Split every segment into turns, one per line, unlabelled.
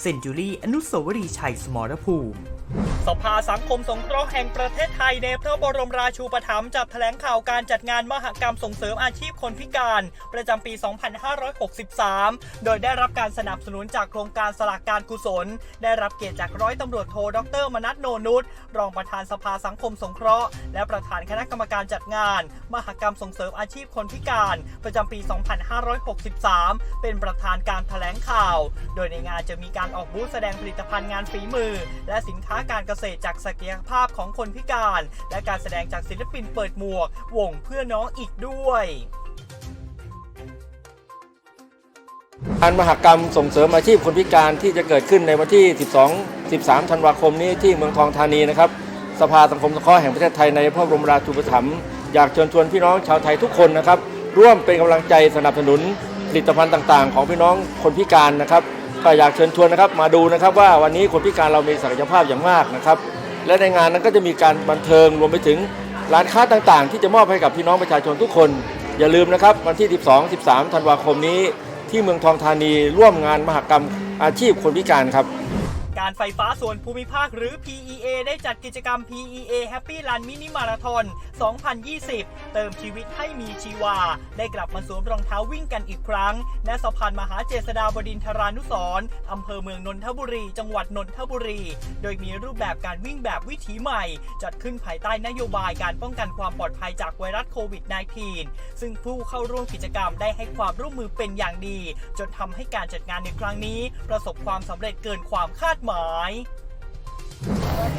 เซนจูรี่อนุสาวรีย์ชัยสมรภูมิสภาสังคมสงเคราะห์แห่งประเทศไทยในพระบรมราชูปถัมภ์จัดแถลงข่าวการจัดงานมหกรรมส่งเสริมอาชีพคนพิการ ประจำปี 2563 โดยได้รับการสนับสนุนจากโครงการสลากการกุศล ได้รับเกียรติจากร้อยตำรวจโทดรมนัทโนนุชรองประธานสภาสังคมสงเคราะห์ และประธานคณะกรรมการจัดงาน มหกรรมส่งเสริมอาชีพคนพิการ ประจำปี 2563 เป็นประธานการแถลงข่าว โดยในงานจะมีการออกบูธแสดงผลิตภัณฑ์งานฝีมือ และสินค้าการเกษตรจากศักยภาพของคนพิการ และการแสดงจากศิลปินเปิดหมวกวงเพื่อน้องอีกด้วย
การมหกรรมส่งเสริมอาชีพคนพิการที่จะเกิดขึ้นในวันที่ 12 13 ธันวาคมนี้ที่เมืองทองธานีนะครับ สภาสังคมสงเคราะห์แห่งประเทศไทยในพระบรมราชูปถัมภ์อยากเชิญชวนพี่น้องชาวไทยทุกคนนะครับ ร่วมเป็นกำลังใจสนับสนุนผลิตภัณฑ์ต่างๆ ของพี่น้องคนพิการนะครับ ก็อยากเชิญชวนนะครับมาดูนะครับว่าวันนี้คนพิการเรามีศักยภาพอย่างมากนะครับ และในงานนั้นก็จะมีการบันเทิงรวมไปถึงร้านค้าต่างๆ ที่จะมอบให้กับพี่น้องประชาชนทุกคน อย่าลืมนะครับวันที่ 12 13 ธันวาคมนี้ ที่เมืองทองธานีร่วมงานมหกรรมอาชีพคนพิการครับ
การไฟฟ้าส่วนภูมิภาคหรือ PEA ได้จัดกิจกรรม PEA Happy Run Mini Marathon 2020 เติมชีวิตให้มีชีวา ได้กลับมาสวมรองเท้าวิ่งกันอีกครั้ง ณ สะพานมหาเจษฎาบดินทรานุสรอำเภอเมืองนนทบุรี จังหวัดนนทบุรี โดยมีรูปแบบการวิ่งแบบวิถีใหม่ จัดขึ้นภายใต้นโยบายการป้องกันความปลอดภัยจากไวรัสโควิด -19 ซึ่งผู้เข้าร่วมกิจกรรมได้ให้ความร่วมมือเป็นอย่างดี จนทำให้การจัดงานในครั้งนี้ ประสบความสำเร็จเกินความคาดหมาย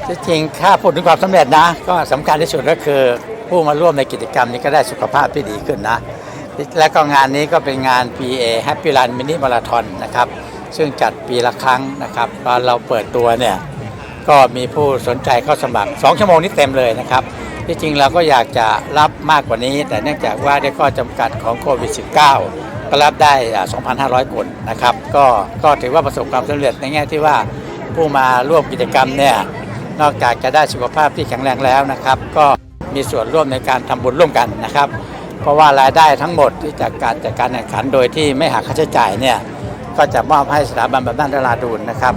ที่จริงถ้าพูดถึงความสำเร็จนะ ก็สำคัญที่สุดก็คือผู้มาร่วมในกิจกรรมนี้ก็ได้สุขภาพที่ดีขึ้นนะ และก็งานนี้ก็เป็นงาน PA Happy Run Mini Marathon นะครับ ซึ่งจัดปีละครั้งนะครับตอนเราเปิดตัวเนี่ยก็มีผู้สนใจเข้าสมัคร 2 ชั่วโมงนี้เต็มเลยนะครับ ที่จริงเราก็อยากจะรับมากกว่านี้ แต่เนื่องจากว่าด้ข้อจำกัดของโควิด -19 ก็รับได้อ่า2,500 คนนะครับ ก็ก็ถือว่าประสบความสำเร็จในแง่ที่ว่า ผู้มาร่วมกิจกรรมเนี่ยนอกจากจะได้สุขภาพที่แข็งแรงแล้วนะครับ ก็มีส่วนร่วมในการทำบุญร่วมกันนะครับ เพราะว่ารายได้ทั้งหมดที่จากการจัดการแข่งขันโดยที่ไม่หักค่าใช้จ่ายเนี่ยก็จะมอบให้สถาบันบำนาญราดูนนะครับ